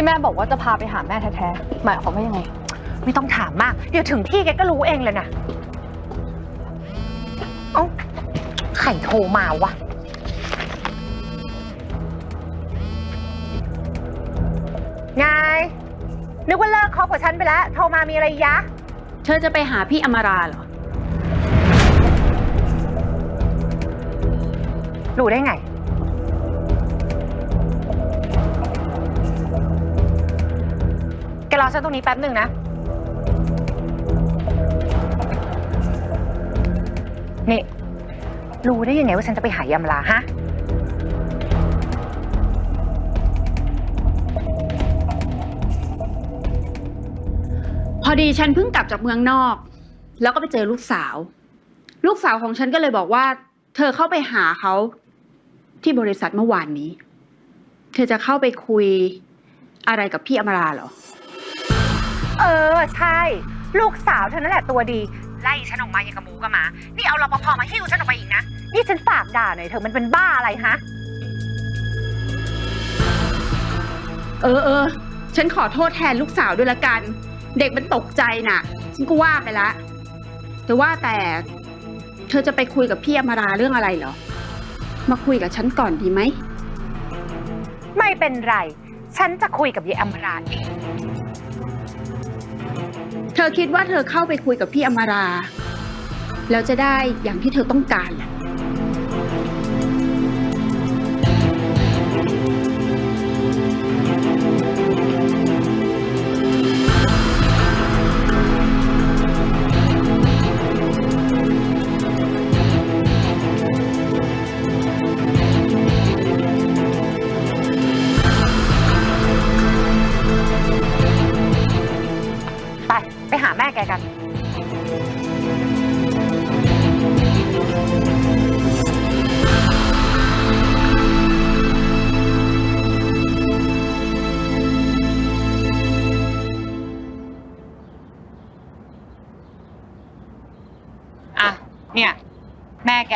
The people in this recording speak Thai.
ที่แม่บอกว่าจะพาไปหาแม่แท้ๆ หมายความว่ายังไง ไม่ต้องถามมาก เดี๋ยวถึงที่แกก็รู้เองเลยนะ เอ้าใครโทรมาวะ ไง นึกว่าเลิกคบกับฉันไปแล้ว โทรมามีอะไรยะ เธอจะไปหาพี่อมราเหรอ รู้ได้ไง อฉันตรงนี้แป๊บหนึ่งนะ นี่ รู้ได้ยังไงว่าฉันจะไปหายำลาฮะ พอดีฉันเพิ่งกลับจากเมืองนอก แล้วก็ไปเจอลูกสาว ลูกสาวของฉันก็เลยบอกว่า เธอเข้าไปหาเขาที่บริษัทเมื่อวานนี้ เธอจะเข้าไปคุยอะไรกับพี่อมราเหรอ เออ ใช่ ลูกสาวเธอนั่นแหละตัวดี ไล่ฉันออกมาอย่างกับหมูกับหมา นี่เอารปภมาหิ้วฉันออกไปอีกนะ นี่ฉันฝากด่าหน่อยเธอะมันเป็นบ้าอะไรฮะ เออเออ ฉันขอโทษแทนลูกสาวด้วยละกัน เด็กมันตกใจน่ะ ฉันก็ว่าไปละ แต่ว่าแต่ เธอจะไปคุยกับพี่อมราเรื่องอะไรเหรอ มาคุยกับฉันก่อนดีไหม ไม่เป็นไร ฉันจะคุยกับยายอมราเอง เธอคิดว่าเธอเข้าไปคุยกับพี่อมรา แล้วจะได้อย่างที่เธอต้องการแหละ ไปหาแม่แกกัน อะ เนี่ย แม่แก